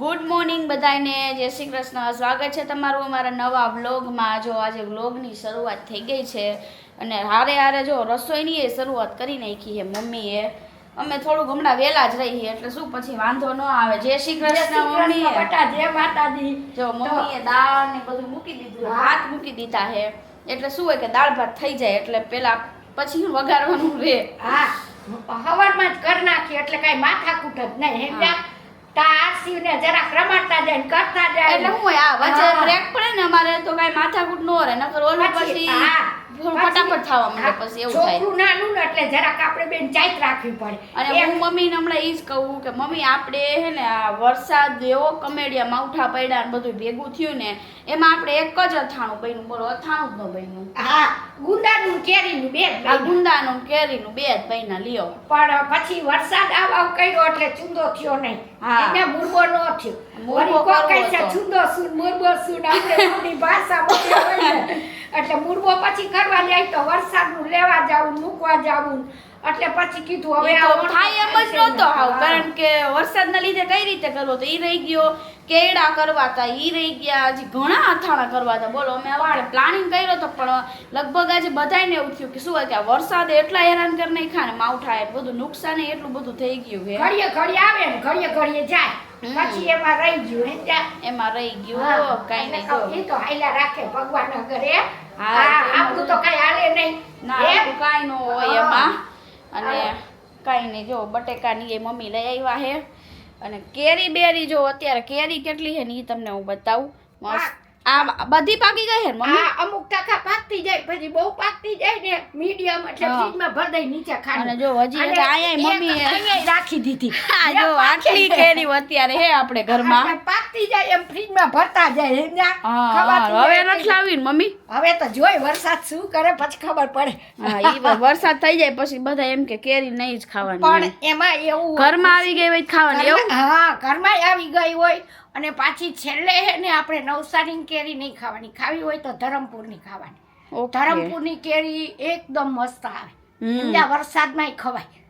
Good morning બધાને જય શ્રી કૃષ્ણ. સ્વાગત છે તમારું અમારા નવા વ્લોગમાં. જો આજે વ્લોગની શરૂઆત થઈ ગઈ છે અને હારે હારે જો રસોઈની એ શરૂઆત કરી નાખી છે મમ્મીએ. અમે થોડુંક હમણાં વહેલા જ રહીએ એટલે શું પછી વાંધો ન આવે. જય શ્રી કૃષ્ણ મમ્મીએ. બટા જય માતાજી. જો મમ્મીએ દાળ ને બધું મૂકી દીધું હાથ મૂકી દીધા છે. એટલે શું હોય કે દાળ ભાત થઈ જાય એટલે પેલા પછી વઘારવાનું રે. હા હવારમાં જ કરી નાખી એટલે કઈ માથાકૂટ જ નહીં સમજ્યા તા આરસીને જરાક રમાડતા જાય ને કરતા જાય એટલે હું આ વચ્ચે બ્રેક પડે ને અમારે તો કાંઈ માથાકૂટ ન રહે નકર ઓલું પછી, પછી હા. ફટાફટ થવા માંડે પછી એવું થાય. છોકરું નાનું ને એટલે જરાક આપણે બેન ચાઈત રાખવી પડે. અને હું મમ્મી ને હમણાં જ કહું કે મમ્મી આપણે હે ને આ વરસાદ એવો કમેડિયા માવઠા પડ્યા ને બધું ભેગું થયું ને એમાં આપણે એક જ અથાણું બન્યું. બોલો અથાણું જ ન બન્યું. હા. ગુંદાનું કેરીનું બે આ ગુંદાનું કેરીનું બે જ બન્યા લ્યો. પણ પછી વરસાદ આવા કર્યો એટલે ચૂંદો થયો નહીં. એને મુરબો નો થયો. મુરબો કોક છે ચૂંદો સુન મુરબો સુન. આપણે મોટી ભાષા બોલી એટલે મુરબો પછી કરવા જાય તો વરસાદનું લેવા જાવું મૂકવા જાવું એટલે પછી કીધું હવે આ થાય એમ જ નહોતો હાવ કારણ કે વરસાદના લીધે કઈ રીતે કરવો તો ઈ રહી ગયો કેળા કરવા હતા ઈ રહી ગયા હજી ઘણા અથાણા કરવા હતા બોલો અમે હવે પ્લાનિંગ કર્યો તો પણ લગભગ આજે બધાને એવું થયું કે શું હોય કે વરસાદે એટલા હેરાન કરી નહીં ખાને માવઠા એ બધું નુકસાન એટલું બધું થઈ ગયું છે. ઘડીએ ઘડીએ આવે ને ઘડીએ ઘડીએ જાય. પછી એમાં રહી ગયું હે ત્યાં. એમાં રહી ગયું કઈ નહીં જો તો હાલ્યા રાખે ભગવાન ઘરે. હા, હા તો આપણું તો કઈ હાલે નહીં. ના? આપણું ન હોય એમાં. અને કઈ નહીં જો બટેકાની એ મમ્મી લઈ આવ્યા છે. અને કેરી બેરી જો અત્યારે કેરી કેટલી છે ને એ તમને હું બતાવું. મસ્ત. આ બધી પાકી ગઈ હે મમ્મી? અમુક ટકા પાકતી જાય પછી બહુ પાકતી જાય ને મીડિયમ એટલે હા. ફ્રીજમાં ભર દઈ નીચે ખાંડ. અને જો હજી આયાય મમ્મીએ- અહીંયા રાખી દીધી. જો આટલી કેરી અત્યારે હે આપણે ઘરમાં. એટલે જાય એમ ફ્રીજમાં ભરતા જાય હા, હવે નથી લાવી મમ્મી. હવે તો જોઈ વરસાદ શું કરે પછી ખબર પડે. વરસાદ થઈ જાય પછી બધા એમ કે કેરી નહીં જ ખાવાની પણ એમાં. એવું ઘરમાં આવી ગઈ હોય ખાવાની એવું? હા ઘરમાં આવી ગઈ હોય અને પાછી છેલ્લે હે ને આપણે નવસારીની કેરી નહીં ખાવાની. ખાવી હોય તો ધરમપુરની ખાવાની. ધરમપુરની કેરી એકદમ મસ્ત આવે. વરસાદમાં ખવાય.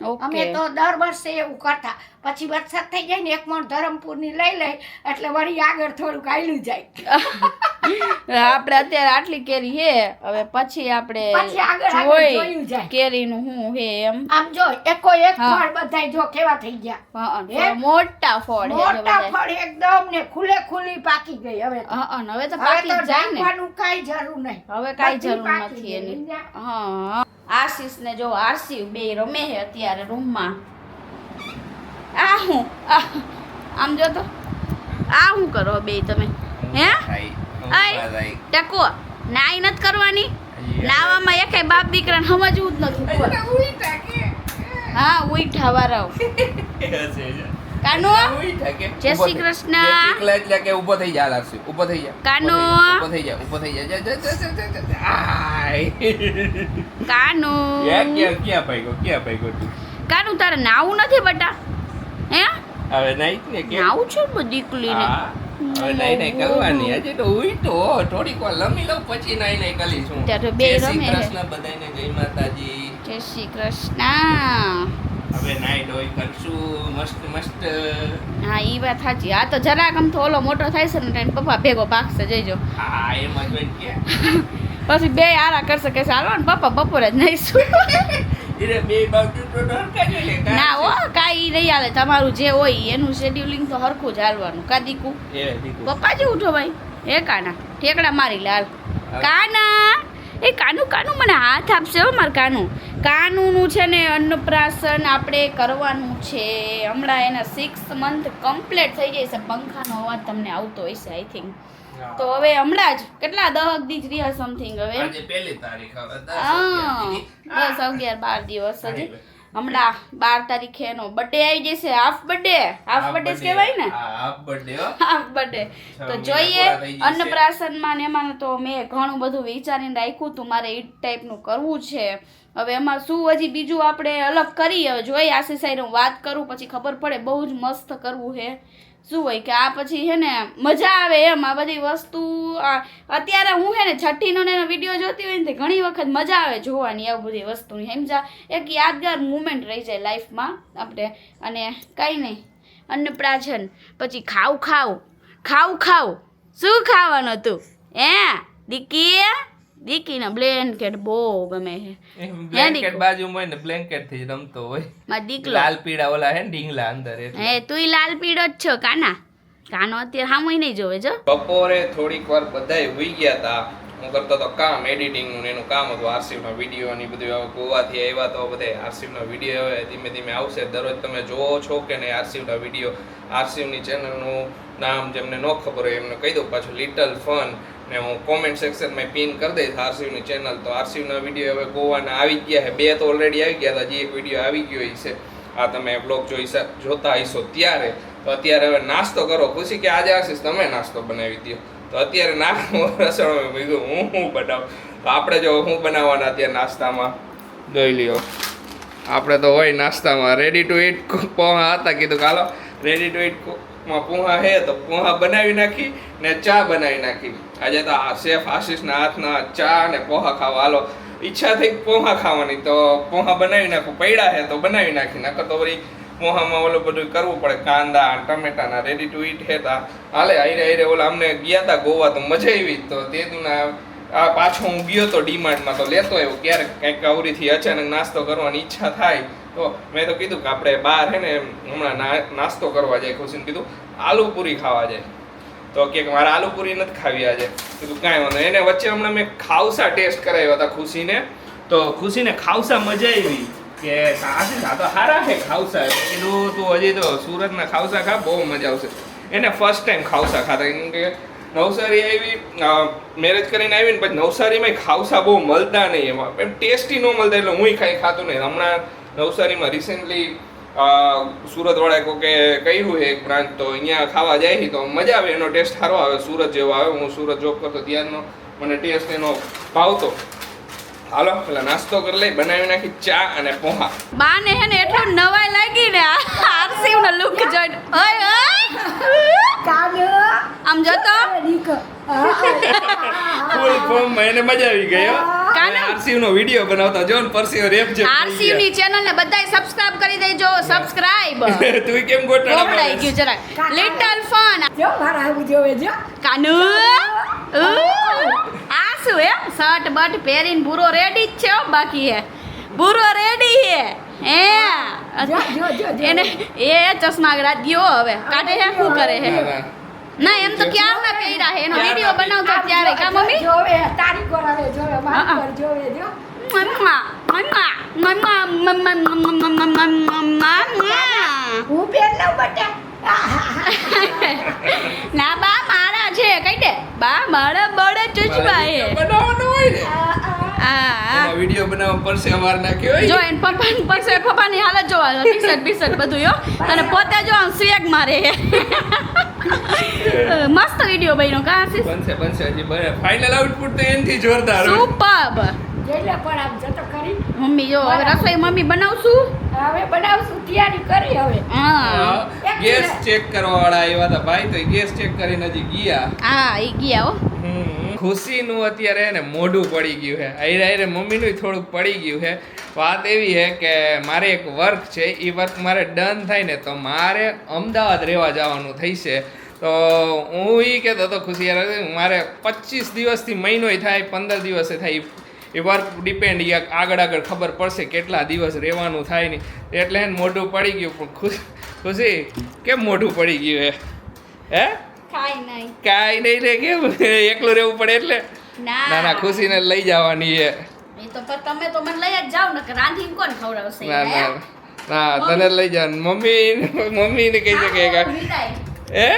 અમે તો દર વર્ષે એવું કરતા. પછી વરસાદ થઈ જાય ને એક મણ ધરમપુરની લઈ લઈ એટલે વળી આગળ થોડુંક આયલું જાય. આપણે અત્યારે આટલી કેરી હે હવે પછી આપણે જોઈ કેરીનું શું હે એમ. આમ જો એકો એક ફળ બધાય જો કેવા થઈ ગયા. હા, હે? હા, મોટા ફળ હે મોટા ફળ એકદમ ને ખુલે ખુલ્લી પાકી ગઈ હવે હા, હા, હવે તો પાકી જાય ને. ઢાંકવાનું જરૂર નહીં. હવે કઈ જરૂર નથી એની. હા. આશીષ ને જો આરસી બે રમે છે અત્યારે રૂમમાં. આ હું આ, આમ જો તો આ હું કરો બે તમે? હે? આય ટકો. નાઈ નથી કરવાની? નાવામાં એકે બાપ દીકરાને સમજવું જ નથી. હા ઉઈઠા વારાવ કાનો? જય શ્રી કૃષ્ણ. એકલા એટલે કે ઊભો થઈ જા લાગશે ઊભો થઈ જા કાનો. ઊભો થઈ જા ઊભો થઈ જા. કાનો? ક્યાં ક્યાં ક્યાં ભાગ્યો ક્યાં ભાગ્યો તું? કાનો તારે નાવું નથી બટા? હે? હવે નહીં ને કે. નાવું છું ને હવે નહીં નહીં કરવાની. હજી તો ઉઈ તો થોડીક વાર લમી લઉં પછી નહીં નહીં કરીશું ત્યારે બે જય શ્રી છે. કૃષ્ણ બધાને જય માતાજી. જય શ્રી કૃષ્ણ. હવે નાઈ ધોઈ કરશું. મસ્ત મસ્ત. હા ઈ વાત સાચી. આ તો જરાક આમ તો ઓલો મોટો થાય છે ને પપ્પા ભેગો ભાગશે જઈજો. હા એમ જ પછી બે આરા કરશે કે ચાલો ને પપ્પા બપોરે જ નહીં ના હો કાંઈ નહીં હાલે. તમારું જે હોય એનું શેડ્યુલિંગ તો હરખું જ હાલવાનું. કા દીકુ? પપ્પા જે ઉઠો ભાઈ. એ કાના? ઠેકડા મારી લાલ. કાના? એ કાનું કાનું મને હાથ આપશે હો મારું કાનું. કાનુનું છે ને અન્નપ્રાશન આપણે કરવાનું છે. હમણાં એના સિક્સ મંથ કમ્પ્લીટ થઈ જાય છે. પંખાનો અવાજ તમને આવતો હશે આઈ થિંક તો હવે હમણાં જ કેટલા દહક દીજ રહ્યા સમથિંગ હવે? આજે પહેલી તારીખ હવે દસ હા. બસ અગિયાર બાર દિવસ હજી હમણાં બાર તારીખે એનો બર્થડે આવી જશે. હાફ બર્થડે હાફ બર્થડે જ કહેવાય ને? હાફ બર્થડે હાફ બર્થડે તો જોઈએ અન્નપ્રાશનમાં ને એમાં તો મેં ઘણું બધું વિચારીને રાખ્યું હતું મારે એ ટાઈપનું કરવું છે. હવે એમાં શું હજી બીજું આપણે અલગ કરીએ. જોઈએ આશીષ સાહેબ હું વાત કરું પછી ખબર પડે બહુ જ મસ્ત કરવું છે. શું હોય કે આ પછી છે ને મજા આવે એમ, આ બધી વસ્તુ અત્યારે હું છે ને છઠ્ઠીનો ને વીડિયો જોતી હોય ને ઘણી વખત મજા આવે જોવાની આ બધી વસ્તુની. સમજા એક યાદગાર મુમેન્ટ રહી જાય લાઈફમાં આપણે. અને કાંઈ નહીં, અન્નપ્રાશન, પછી ખાવ ખાવ ખાવ ખાવ શું ખાવાનું હતું? હે દીકી દીકીને બ્લેન્કેટ બહુ ગમે છે. બ્લેન્કેટ બાજુમાં હોય ને બ્લેન્કેટથી રમતો હોય. માં દીકલો લાલ પીળા ઓલા હે ઢીંગલા અંદર એ તુંય લાલ પીળો જ છો કાના? કાનો અત્યારે હામુય નહીં જોવે જો. બપોરે થોડીક વાર બધાય હોઈ ગયા તા. હું કરતો તો કામ એડિટિંગનું એનું કામ હતું આરસીવ નો વીડિયો ને બધું હવે ગોવાથી આવ્યા તો બધે આરસીવ નો વીડિયો હવે ધીમે ધીમે આવશે. દરરોજ તમે જોવો છો કે નહીં આરસીવ ના વીડિયો આરસીવની ચેનલનું નામ જેમને ન ખબર હોય એમને કહી દઉં પાછું લિટલ ફન ને હું કોમેન્ટ સેક્શનમાં પિન કરી દઈશ આરસીયુની ચેનલ તો આરસીવ વીડિયો હવે ગોવાના આવી ગયા છે. બે તો ઓલરેડી આવી ગયા હતા. હજી એક વીડિયો આવી ગયો છે. આ તમે બ્લોગ જોઈ જોતા હશો ત્યારે. તો અત્યારે હવે નાસ્તો કરો. ખુશી કે આજે આશીષ તમે નાસ્તો બનાવી દો તો અત્યારે નાસ્તો રસોડામાં હું હું બનાવું? તો આપણે જો હું બનાવવાના અત્યારે નાસ્તામાં? જોઈ લ્યો. આપણે તો હોય નાસ્તામાં. રેડી ટુ ઈટ પોહા હતા? કીધું કાલો રેડી ટુ ઈટ માં પોહા હે તો પોહા બનાવી નાખી ને ચા બનાવી નાખી. આજે તો આ શેફ આશીષના હાથના ચા અને પોહા ખાવા. હાલો, ઈચ્છા થઈ પોહા ખાવાની તો પોહા બનાવી નાખું. પૈડા હે તો બનાવી નાખી. નાખો તો વળી પોહામાં ઓલું બધું કરવું પડે. કાંદા ટમેટાના રેડી ટુ ઈટ હેતા હાલે આઈરે આઈરે ઓલા અમને ગયા હતા ગોવા તો મજા આવી. તો તે દુના આ પાછો હું ગયો તો ડીમાર્ટમાં. તો લેતો આવ્યો. ક્યારેક કંઈક અવરીથી અચાનક નાસ્તો કરવાની ઈચ્છા થાય. તો મેં તો કીધું કે આપણે બહાર હે ને હમણાં નાસ્તો કરવા જાય ખુશીને કીધું, આલુ પૂરી ખાવા જાય. તો કે મારે આલુ પૂરી નથી ખાવી આજે. કીધું, કાંઈ વાંધો. એને વચ્ચે હમણાં મેં ખાવસા ટેસ્ટ કરાવ્યા હતા ખુશીને. તો ખુશીને ખાવસા મજા આવી કે આશીષ આ તો સારા છે એટલે કીધું, તું હજી તો સુરતના ખાવસા ખા, બહુ મજા આવશે. એને ફર્સ્ટ ટાઈમ ખાવસા ખાતા કેમ કે નવસારી આવી મેરેજ કરીને આવી ને પછી નવસારીમાં ખાવસા બહુ મળતા નહીં એમાં. એમ ટેસ્ટી ન મળતા એટલે હું ખાઈ ખાતું નહીં. હમણાં નવસારીમાં રિસેન્ટલી સુરતવાળા કોકે કર્યું એક બ્રાન્ચ તો અહીંયા ખાવા જાય તો મજા આવે, એનો ટેસ્ટ સારો આવે, સુરત જેવો આવે, હું સુરત જોબ કરતો ત્યારનો મને ટેસ્ટ એનો ભાવતો. હાલો પેલા નાસ્તો કરી લઈ બનાવી નાખી ચા અને પોહા. બાને હે ને એટલો નવાઈ લાગી ને આરસીવ નો લુક જોઈને. ઓય ઓય. કાનો આમ જોતો ફૂલ ફોર્મ મને મજા આવી ગઈ કાના? આરસીવ નો વીડિયો બનાવતા જો ને પરસીઓ રેપ છે આરસીવની ચેનલ ને બધાય સબસ્ક્રાઇબ કરી દેજો સબસ્ક્રાઇબ તું કેમ ગોટાળા મારે? ગયું જરાક. લિટલ ફન જો મારા આવું જોવે જો કાનુ. આ શું એમ? શર્ટ બટ પહેરીને પૂરો રેડી જ છે બાકી હે. પૂરો રેડી હે. હે. જો જો જો જો. એને એ ચશ્મા દ્યો હવે. કાઢે હે શું કરે હે? ના, એમ તો ક્યાં ના પહેર્યા હે? એનો વીડિયો બનાવતો ત્યારે કા મમ્મી? જોવે તારી કરાવે જોવે મારી જોવે જો. મમ્મા મમ્મા મમ્મા મમ્મા મમ્મા મમ્મા મમ્મા હું પેન લઉં બટા ના બા. મારા છે કઈ દે? બા મારા બળે ચશ્મા છે બનાવવાનો હોય ને? આ વીડિયો બનાવવા પડશે હોય જો એન પપ્પા પાસે પપ્પાની હાલત જોવા ટી શર્ટ બી શર્ટ બધું યો અને પોતે જો આમ સ્વેગ મારે. મસ્ત વિડિયો બન્યો કા આશીષ બનશે બનશે હજી ફાઇનલ આઉટપુટ તો એનથી જોરદાર સુપર્બ જેલે પણ આમ જતો કરી મમ્મી જો હવે રસોઈ મમ્મી બનાવશું? હવે બનાવશું તૈયારી કરી હવે. હા. ગેસ ચેક કરવા વાળા આવ્યા હતા ભાઈ તો ગેસ ચેક કરીને હજી ગયા. હા એ ગયા હો. ખુશીનું અત્યારે ને મોઢું પડી ગયું છે. આઈરે આઈરે મમ્મીનું થોડુંક પડી ગયું છે. વાત એવી છે કે મારે એક વર્ક છે એ વર્ક મારે ડન થાય ને તો મારે અમદાવાદ રહેવા જવાનું થઈશે. તો હું એ કહેતો હતો ખુશી યાર મારે પચીસ દિવસથી મહિનોય થાય પંદર દિવસે થાય એ વર્ક ડિપેન્ડ આગળ આગળ ખબર પડશે કેટલા દિવસ રહેવાનું થાય નહીં એટલે એને મોઢું પડી ગયું પણ ખુશ ખુશી? કેમ મોઢું પડી ગયું હે હે? કાઈ નહીં. રે કેમ? એકલું રહેવું પડે એટલે? ના. ના ખુશીને લઈ જવાની એ. તમે તો મને લઈ જ જાવ ને રાંધીને કોણ ખવડાવશે ના ના. ના તને લઈ જાવ મમ્મી મમ્મીને કહી શકે. હે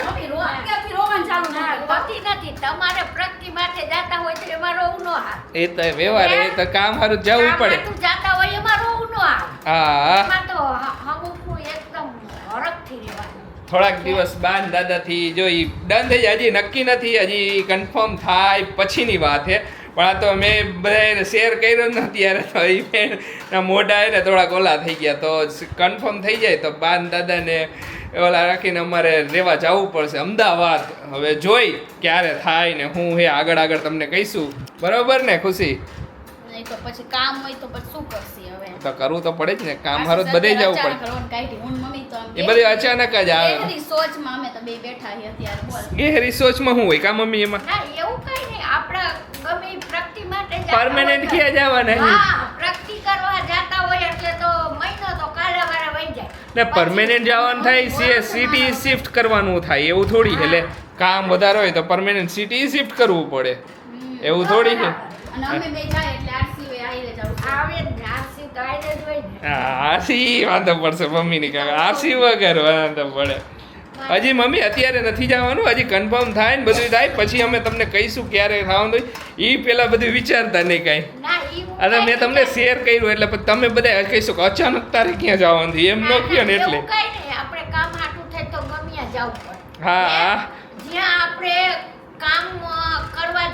રોવાનું ચાલુ ના નથી તમારે પ્રગતિ માટે જાતા હોય તો એમાં રોવું ન એ તો વ્યવહાર એ તો કામ હારું જવું પડે. તું જાતા હોય એમાં રોવું ન હા હા. એમાં તો હમુકું એકદમ હરખથી રહેવાનું. થોડાક દિવસ બાન દાદાથી જો એ ડન થઈ જાય. હજી નક્કી નથી હજી કન્ફર્મ થાય પછીની વાત છે પણ આ તો મેં બધાને શેર કર્યો ને ત્યારે તો એ મોઢા એને થોડાક ઓલા થઈ ગયા. તો કન્ફર્મ થઈ જાય તો બાન દાદાને ઓલા રાખીને અમારે રહેવા જવું પડશે. અમદાવાદ. હવે જોઈ ક્યારે થાય ને હું હે આગળ આગળ તમને કહીશું. બરોબર ને ખુશી? તો પછી કામ હોય તો પછી શું કરશી હવે? તો કરવું તો પડે જ ને કામ હારું બધે જવું પડે. હું મમ્મી તો એ બધું અચાનક જ આવે. ગહેરી સોચમાં અમે તો બે બેઠા છીએ અત્યારે બોલ. એ રિસોર્ચમાં શું હોય કા મમ્મી એમાં? ના એવું કઈ નહીં. આપણે ગમે પ્રગતિ માટે પરમેનન્ટ ક્યાં જવાના હા. પ્રગતિ કરવા જાતા હોય એટલે તો મહિનો તો કાલા વાળા વહી જાય ને પરમેનન્ટ જવાનું થાય સી સિટી શિફ્ટ કરવાનું થાય એવું થોડી. એટલે કામ વધારે હોય તો પરમેનન્ટ સિટી શિફ્ટ કરવું પડે. એવું થોડી છે. આરસી વાંધો પડશે મમ્મીની કાકા. આરસી વગર વાંધો પડે. હજી મમ્મી અત્યારે નથી જવાનું હજી કન્ફર્મ થાય ને બધું થાય. પછી અમે તમને કહીશું ક્યારે થવાનું હોય. એ પેલા બધું વિચારતા નહીં કાંઈ. અને મેં તમને શેર કર્યું એટલે તમે બધા કહીશું કે અચાનક તારે ક્યાં જવાનું થયું એમ ન કહો ને એટલે. પડે હા. જ્યાં આપણે કામ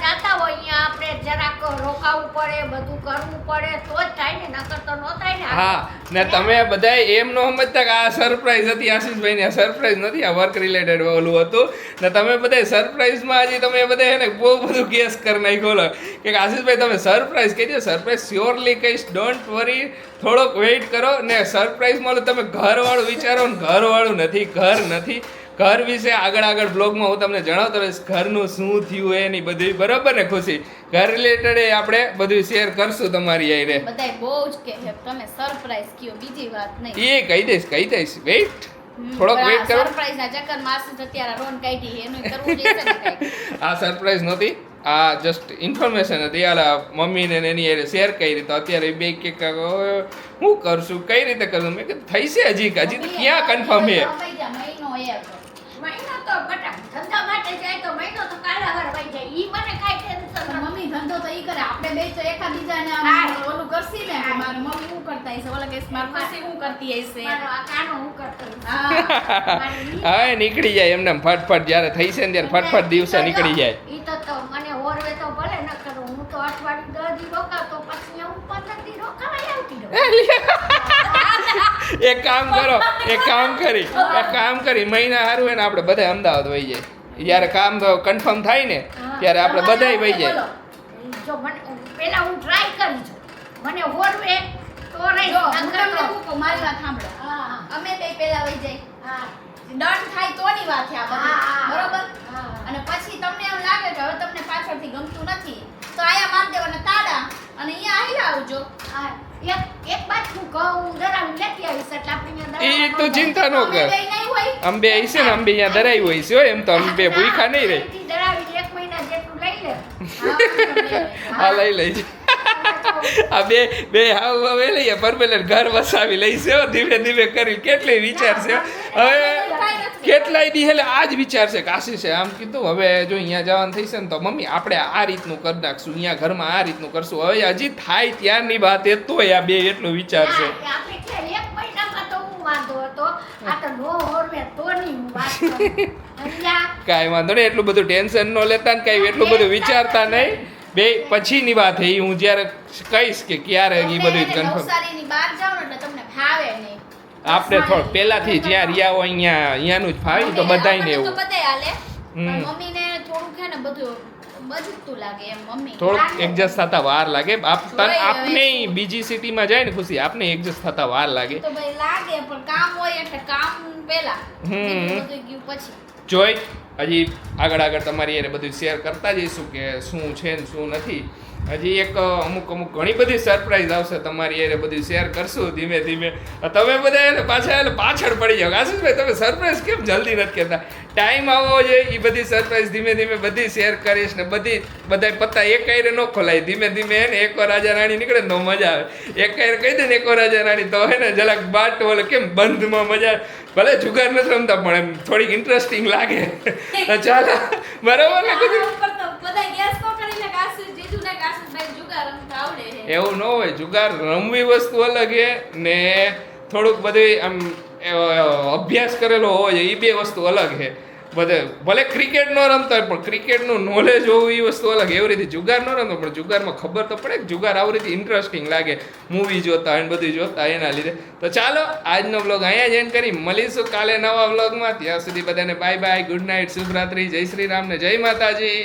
જાતા હોય અહીંયા આપણે જરાક રોકાવું પડે બધું કરવું પડે તો જ થાય ને નકર તો નો થાય ને હા ને તમે બધા એમ ન સમજતા કે આ સરપ્રાઈઝ હતી આશીષભાઈ આ સરપ્રાઈઝ નથી આ વર્ક રિલેટેડ ઓલું હતું. ને તમે બધા સરપ્રાઈઝમાં હજી તમે બધા એને બહુ બધું ગેસ કરી નાખ્યો કે આશીષભાઈ તમે સરપ્રાઈઝ કહીજો સરપ્રાઈઝ સ્યોરલી કહીશ ડોન્ટ વરી થોડોક વેઇટ કરો. ને સરપ્રાઈઝમાં તમે ઘરવાળું વિચારો ને ઘરવાળું નથી ઘર નથી. ઘર વિશે આગળ આગળ બ્લોગમાં હું તમને જણાવતો રહીશ. ઘરનું શું થયું એની બધી બરાબર ને ખુશી. ઘર રિલેટેડ આપણે બધું શેર કરશું તમારી આઈને બધાય બહુ જ કે છે, તમે સરપ્રાઈઝ કયો બીજી વાત નહીં. એ કહી દઈશ કહી દઈશ. વેઇટ થોડોક વેઇટ કરો. સરપ્રાઈઝ ના ચક્કર માસ અત્યારે રોન કાઢી એનું કરવું જોઈએ ને આ સરપ્રાઈઝ નહોતી. આ જસ્ટ ઇન્ફોર્મેશન હતી. આલા મમ્મીને ને એની શેર કરી. તો અત્યારે બે કે હું કરશું? કઈ રીતે કરશું? મેં કીધું થઈ છે હજી હજી તો ક્યાં કન્ફર્મ છે? મહિનો તો બટા ધંધા માટે જાય તો મહિનો તો કાલા વાર વહી જાય. ઈ મને કાઈ ટેન્શન નથી મમ્મી ધંધો તો ઈ કરે. આપણે બે તો એકા બીજાને આમ ઓલું કરશી ને મારી મમ્મી શું કરતા હશે? ઓલા કેસ માર પાસે શું કરતી હશે? મારો આ કાનો હું કરતો હા. હવે નીકળી જાય એમને ફટફટ. જ્યારે થઈ છે ને ત્યારે ફટફટ દિવસે નીકળી જાય. ઈ તો તો મને એક કામ કરો એક કામ કરી એક કામ કરી મહિના સારું હોય ને આપણે બધા અમદાવાદ વહી જાય. જ્યારે કામ તો કન્ફર્મ થાય ને ત્યારે આપણે બધાય વહી જાય. જો મને પેલા હું ટ્રાય કરી છું. મને હોરવે તો રહી. જો હું તો- શું મારી વાત સાંભળો. અમે તે પેલા વહી જાય. હા. ડન થાય તોની વાત છે આ બધી હા. બરોબર હા. અને પછી તમને એમ લાગે કે હવે તમને પાછળથી ગમતું નથી તો આયા માર દેવાના તાળા અને અહીંયા આવી આવજો હા, એક એક બાજુ હું ઘઉં દરાવી લેતી આવીશ એટલે આપણે એ તો ચિંતા ન કર અંબે આવી છે ને અંબે અહીંયા દરાઈ હોય છે હો, એમ તો અંબે ભૂખા નહીં રહી હા, લઈ લઈ આ બે બે હાવ હવે લઈએ પરમેનન્ટ ઘર વસાવી લઈશે ધીમે ધીમે કરી. કેટલી વિચાર છે હવે કેટલાય દી એટલે આ જ વિચાર છે કાશી છે. આમ કીધું હવે જો અહીંયા જવાનું થઈશે ને તો મમ્મી આપણે આ રીતનું કરી નાખશું. અહીંયા ઘરમાં આ રીતનું કરશું. હવે હજી થાય ત્યારની વાત એ તોય આ બે એટલું વિચાર છે. તો તો તો કાંઈ વાંધો નહીં એટલું બધું ટેન્શન ન લેતા ને કાંઈ એટલું બધું વિચારતા નહીં. બે પછીની વાત એ હું જ્યારે કહીશ કે ક્યારે એ બધું કન્ફર્મ આપણે થોડું પહેલાથી જ્યાં રહ્યા હોય અહીંયા અહીંયાનું જ ફાવી તો એવું. બધાય ને મમ્મી. થોડુંક એડજસ્ટ થતા વાર લાગે. આપ આપને બીજી સિટીમાં જાય ને ખુશી આપને એડજસ્ટ થતા વાર લાગે. લાગે પણ કામ હોય એટલે કામ પહેલા. હમ. જોઈ. હજી આગળ આગળ તમારી એને બધું શેર કરતા જઈશું કે શું છે ને શું નથી. હજી એક અમુક અમુક ઘણી બધી સરપ્રાઈઝ આવશે તમારી એને બધું શેર કરશું ધીમે ધીમે. તમે બધા એને પાછા એને પાછળ પડી જાઓ. આશીષભાઈ તમે સરપ્રાઈઝ કેમ જલ્દી નથી કહેતા ટાઈમ આવવો જોઈએ એ બધી સરપ્રાઈઝ ધીમે ધીમે બધી શેર કરીશ ને બધી બધા પત્તા એક કાયરે ન ખોલાય. ધીમે ધીમે એને એકવાર રાજા રાણી નીકળે તો મજા આવે. એક કાયરે કહી દે ને એકવાર રાજા રાણી તો હે ને જરાક બાટ ઓલે કેમ બંધમાં મજા આવે. ભલે જુગાર નથી રમતા પણ એમ થોડીક ઇન્ટરેસ્ટિંગ લાગે. ચાલો બરાબર ને એવું ન હોય, જુગાર રમવી વસ્તુ અલગ છે ને થોડુંક બધી આમ અભ્યાસ કરેલો હોય એ બે વસ્તુ અલગ છે. બધે, ભલે ક્રિકેટ ન રમતા હોય, પણ ક્રિકેટનું નોલેજ હોવું એ વસ્તુ અલગ એવી રીતે જુગાર ન રમતો પણ જુગારમાં ખબર તો પડે જુગાર આવી રીતે ઇન્ટરેસ્ટિંગ લાગે. મૂવી જોતા હોય બધું જોતા એના લીધે. તો ચાલો, આજનો બ્લોગ અહીંયા જ એન્ડ કરી. મળીશું કાલે નવા બ્લોગમાં ત્યાં સુધી બધાને બાય બાય ગુડ નાઇટ શુભરાત્રી જય શ્રી રામ ને જય માતાજી.